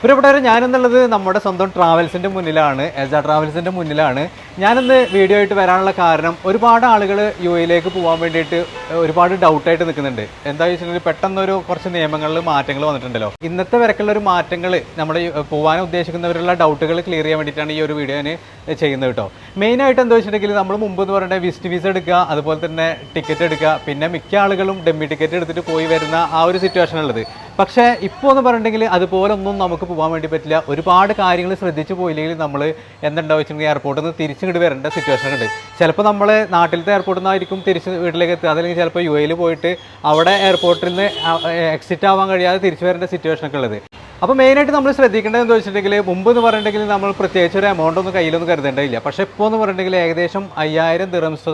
പ്രിയപ്പെട്ടവരെ ഞാനെന്നുള്ളത് നമ്മുടെ സ്വന്തം ട്രാവൽസിന്റെ മുന്നിലാണ് എസ ട്രാവൽസിന്റെ മുന്നിലാണ്. ഞാനിന്ന് വീഡിയോ ആയിട്ട് വരാനുള്ള കാരണം ഒരുപാട് ആളുകൾ യു എയിലേക്ക് പോകാൻ വേണ്ടിയിട്ട് ഒരുപാട് ഡൗട്ടായിട്ട് നിൽക്കുന്നുണ്ട്. എന്താ വെച്ചിട്ടുണ്ടെങ്കിൽ പെട്ടെന്നൊരു കുറച്ച് നിയമങ്ങളിൽ മാറ്റങ്ങൾ വന്നിട്ടുണ്ടല്ലോ. ഇന്നത്തെ വരക്കുള്ള ഒരു മാറ്റങ്ങൾ നമ്മൾ പോകാൻ ഉദ്ദേശിക്കുന്നവരുള്ള ഡൗട്ടുകൾ ക്ലിയർ ചെയ്യാൻ വേണ്ടിയിട്ടാണ് ഈ ഒരു വീഡിയോ ഞാൻ ചെയ്യുന്നത് കേട്ടോ. മെയിനായിട്ട് എന്താ വെച്ചിട്ടുണ്ടെങ്കിൽ നമ്മൾ മുമ്പ് എന്ന് പറയുന്നത് വിസിറ്റ് വിസ എടുക്കുക അതുപോലെ തന്നെ ടിക്കറ്റ് എടുക്കുക പിന്നെ മിക്ക ആളുകളും ഡെമ്മി ടിക്കറ്റ് എടുത്തിട്ട് പോയി വരുന്ന ആ ഒരു സിറ്റുവേഷൻ ഉള്ളത് പക്ഷേ ഇപ്പോൾ എന്ന് പറഞ്ഞിട്ടുണ്ടെങ്കിൽ അതുപോലെ ഒന്നും നമുക്ക് പോകാൻ വേണ്ടി പറ്റില്ല. ഒരുപാട് കാര്യങ്ങൾ ശ്രദ്ധിച്ചു പോയില്ലെങ്കിൽ നമ്മൾ എന്തുണ്ടാവും വെച്ചിട്ടുണ്ടെങ്കിൽ എയർപോർട്ടിൽ നിന്ന് തിരിച്ചിങ്ങോട്ട് വരേണ്ട സിറ്റുവേഷൻ ഉണ്ട്. ചിലപ്പോൾ നമ്മൾ നാട്ടിലത്തെ എയർപോർട്ടിൽ നിന്നായിരിക്കും തിരിച്ച് വീട്ടിലേക്ക് എത്തുക. അതല്ലെങ്കിൽ ചിലപ്പോൾ യു എയിൽ പോയിട്ട് അവിടെ എയർപോർട്ടിൽ നിന്ന് എക്സിറ്റ് ആവാൻ കഴിയാതെ തിരിച്ചു വരേണ്ട സിറ്റുവേഷൻ ഒക്കെ ഉള്ളത്. അപ്പോൾ മെയിനായിട്ട് നമ്മൾ ശ്രദ്ധിക്കേണ്ടത് എന്താ വെച്ചിട്ടുണ്ടെങ്കിൽ മുമ്പ് എന്ന് പറഞ്ഞിട്ടുണ്ടെങ്കിൽ നമ്മൾ പ്രത്യേകിച്ച് ഒരു എമൗണ്ട് ഒന്നും കയ്യിലൊന്നും കരുതേണ്ടതില്ല. പക്ഷേ ഇപ്പോൾ എന്ന് പറഞ്ഞിട്ടുണ്ടെങ്കിൽ ഏകദേശം അയ്യായിരം ദിറംസ്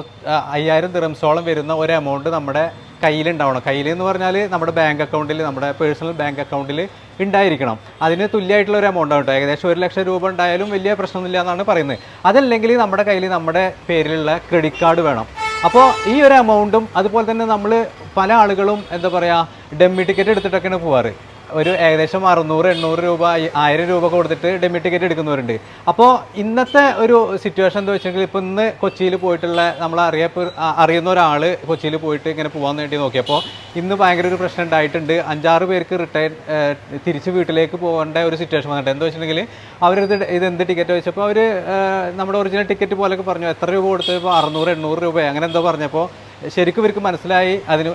അയ്യായിരം ദിറംസോളം വരുന്ന ഒരു എമൗണ്ട് നമ്മുടെ കയ്യിലുണ്ടാവണം. കയ്യിൽ എന്ന് പറഞ്ഞാൽ നമ്മുടെ ബാങ്ക് അക്കൗണ്ടിൽ നമ്മുടെ പേഴ്സണൽ ബാങ്ക് അക്കൗണ്ടിൽ ഉണ്ടായിരിക്കണം. അതിന് തുല്യമായിട്ടുള്ള ഒരു എമൗണ്ട് ആകട്ടെ ഏകദേശം ഒരു ലക്ഷം രൂപ ഉണ്ടായാലും വലിയ പ്രശ്നമൊന്നുമില്ല എന്നാണ് പറയുന്നത്. അതല്ലെങ്കിൽ നമ്മുടെ കയ്യിൽ നമ്മുടെ പേരിലുള്ള ക്രെഡിറ്റ് കാർഡ് വേണം. അപ്പോൾ ഈ ഒരു എമൗണ്ടും അതുപോലെ തന്നെ നമ്മൾ പല ആളുകളും എന്താ പറയുക ഡെമ്മി ടിക്കറ്റ് എടുത്തിട്ടൊക്കെയാണ് പോവാറ്. ഒരു ഏകദേശം അറുന്നൂറ് എണ്ണൂറ് രൂപ ആയി- ആയിരം രൂപ കൊടുത്തിട്ട് ഡെമി ടിക്കറ്റ് എടുക്കുന്നവരുണ്ട്. അപ്പോൾ ഇന്നത്തെ ഒരു സിറ്റുവേഷൻ എന്താ വെച്ചിട്ടുണ്ടെങ്കിൽ ഇപ്പോൾ ഇന്ന് കൊച്ചിയിൽ പോയിട്ടുള്ള നമ്മൾ അറിയപ്പെ അറിയുന്ന ഒരാൾ കൊച്ചിയിൽ പോയിട്ട് ഇങ്ങനെ പോകാൻ വേണ്ടി നോക്കിയപ്പോൾ ഇന്ന് ഭയങ്കര ഒരു പ്രശ്നം ഉണ്ടായിട്ടുണ്ട്. അഞ്ചാറ് പേർക്ക് റിട്ടയർ തിരിച്ച് വീട്ടിലേക്ക് പോകേണ്ട ഒരു സിറ്റുവേഷൻ വന്നിട്ടുണ്ട്. എന്താ വെച്ചിട്ടുണ്ടെങ്കിൽ ഇത് എന്ത് ടിക്കറ്റ് വെച്ചപ്പോൾ അവർ നമ്മുടെ ഒറിജിനൽ ടിക്കറ്റ് പോലെയൊക്കെ പറഞ്ഞു. എത്ര രൂപ കൊടുത്തപ്പോൾ അറുന്നൂറ് എണ്ണൂറ് രൂപ അങ്ങനെ എന്തോ പറഞ്ഞപ്പോൾ ശരിക്കും ഇവർക്ക് മനസ്സിലായി. അതിന്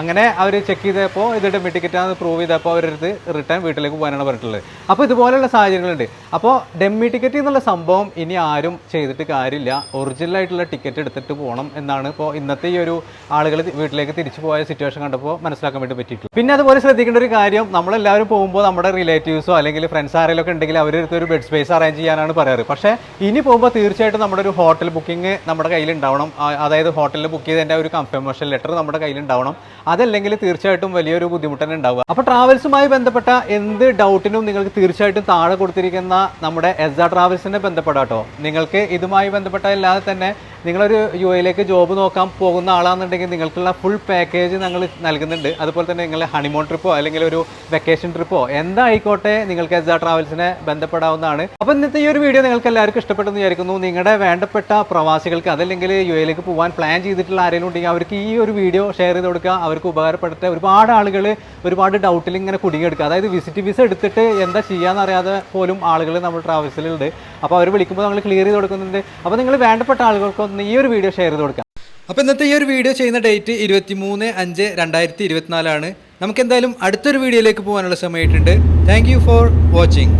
അങ്ങനെ അവർ ചെക്ക് ചെയ്തപ്പോൾ ഇത് ഡെമി ടിക്കറ്റാണെന്ന് പ്രൂവ് ചെയ്തപ്പോൾ അവരടുത്ത് റിട്ടേൺ വീട്ടിലേക്ക് പോകാനാണ് പറഞ്ഞിട്ടുള്ളത്. അപ്പോൾ ഇതുപോലെയുള്ള സാഹചര്യങ്ങളുണ്ട്. അപ്പോൾ ഡെമ്മി ടിക്കറ്റ് എന്നുള്ള സംഭവം ഇനി ആരും ചെയ്തിട്ട് കാര്യമില്ല. ഒറിജിനൽ ആയിട്ടുള്ള ടിക്കറ്റ് എടുത്തിട്ട് പോകണം എന്നാണ് ഇപ്പോൾ ഇന്നത്തെ ഈ ഒരു ആളുകൾ വീട്ടിലേക്ക് തിരിച്ചു പോയ സിറ്റുവേഷൻ കണ്ടപ്പോൾ മനസ്സിലാക്കാൻ വേണ്ടി പറ്റിയിട്ടുള്ളത്. പിന്നെ അതുപോലെ ശ്രദ്ധിക്കേണ്ട ഒരു കാര്യം നമ്മളെല്ലാവരും പോകുമ്പോൾ നമ്മുടെ റിലേറ്റീവ്സോ അല്ലെങ്കിൽ ഫ്രണ്ട്സ് ആരെങ്കിലും ഒക്കെ ഉണ്ടെങ്കിൽ അവരടുത്ത് ഒരു ബെഡ് സ്പേസ് അറേഞ്ച് ചെയ്യാനാണ് പറയാറ്. പക്ഷേ ഇനി പോകുമ്പോൾ തീർച്ചയായിട്ടും നമ്മുടെ ഒരു ഹോട്ടൽ ബുക്കിംഗ് നമ്മുടെ കയ്യിൽ ഉണ്ടാവണം അതായത് ഹോട്ടലിൽ ബുക്ക് ചെയ്തതിന്റെ ഒരു കൺഫർമേഷൻ ലെറ്റർ നമ്മുടെ കയ്യിൽ ഉണ്ടാവണം അതല്ലെങ്കിൽ തീർച്ചയായിട്ടും വലിയൊരു ബുദ്ധിമുട്ട് തന്നെ ഉണ്ടാവുക. അപ്പോൾ ട്രാവൽസുമായി ബന്ധപ്പെട്ട എന്ത് ഡൗട്ടിനും നിങ്ങൾക്ക് തീർച്ചയായിട്ടും താഴെ കൊടുത്തിരിക്കുന്ന നമ്മുടെ എസ് ട്രാവൽസിനെ ബന്ധപ്പെടാട്ടോ നിങ്ങൾക്ക് ഇതുമായി ബന്ധപ്പെട്ട അല്ലാതെ തന്നെ നിങ്ങളൊരു യു എയിലേക്ക് ജോബ് നോക്കാൻ പോകുന്ന ആളാണെന്നുണ്ടെങ്കിൽ നിങ്ങൾക്കുള്ള ഫുൾ പാക്കേജ് ഞങ്ങൾ നൽകുന്നുണ്ട്. അതുപോലെ തന്നെ നിങ്ങൾ ഹണിമോൺ ട്രിപ്പോ അല്ലെങ്കിൽ ഒരു വെക്കേഷൻ ട്രിപ്പോ എന്തായിക്കോട്ടെ നിങ്ങൾക്ക് എസ് ട്രാവൽസിനെ ബന്ധപ്പെടാവുന്നതാണ്. അപ്പോൾ ഇന്നത്തെ ഈ ഒരു വീഡിയോ നിങ്ങൾക്ക് എല്ലാവർക്കും ഇഷ്ടപ്പെട്ടെന്ന് വിചാരിക്കുന്നു. നിങ്ങളുടെ വേണ്ടപ്പെട്ട പ്രവാസികൾക്ക് അതല്ലെങ്കിൽ യു എയിലേക്ക് പോകാൻ പ്ലാൻ ചെയ്തിട്ടുള്ള ആരെങ്കിലും ഉണ്ടെങ്കിൽ അവർക്ക് ഈ ഒരു വീഡിയോ ഷെയർ ചെയ്ത് കൊടുക്കുക അവർക്ക് ഉപകാരപ്പെടുത്തുക ഒരുപാട് ആളുകൾ ഒരുപാട് ഡൗട്ടിൽ ഇങ്ങനെ കുടുങ്ങിയെടുക്കുക. അതായത് വിസിറ്റ് വിസ എടുത്തിട്ട് എന്താ ചെയ്യാന്ന് അറിയാതെ പോലും ആളുകൾ നമ്മൾ ട്രാവൽസിലുണ്ട് അപ്പോൾ അവർ വിളിക്കുമ്പോൾ നമ്മൾ ക്ലിയർ ചെയ്ത് കൊടുക്കുന്നുണ്ട്. അപ്പോൾ നിങ്ങൾ വേണ്ടപ്പെട്ട ആളുകൾക്കൊന്ന് ഈ ഒരു വീഡിയോ ഷെയർ ചെയ്ത് കൊടുക്കുക. അപ്പോൾ ഇന്നത്തെ ഈ ഒരു വീഡിയോ ചെയ്യുന്ന ഡേറ്റ് ഇരുപത്തി മൂന്ന് അഞ്ച് രണ്ടായിരത്തി ഇരുപത്തിനാലാണ്. നമുക്ക് എന്തായാലും അടുത്തൊരു വീഡിയോയിലേക്ക് പോകാനുള്ള സമയമായിട്ടുണ്ട്. Thank you for watching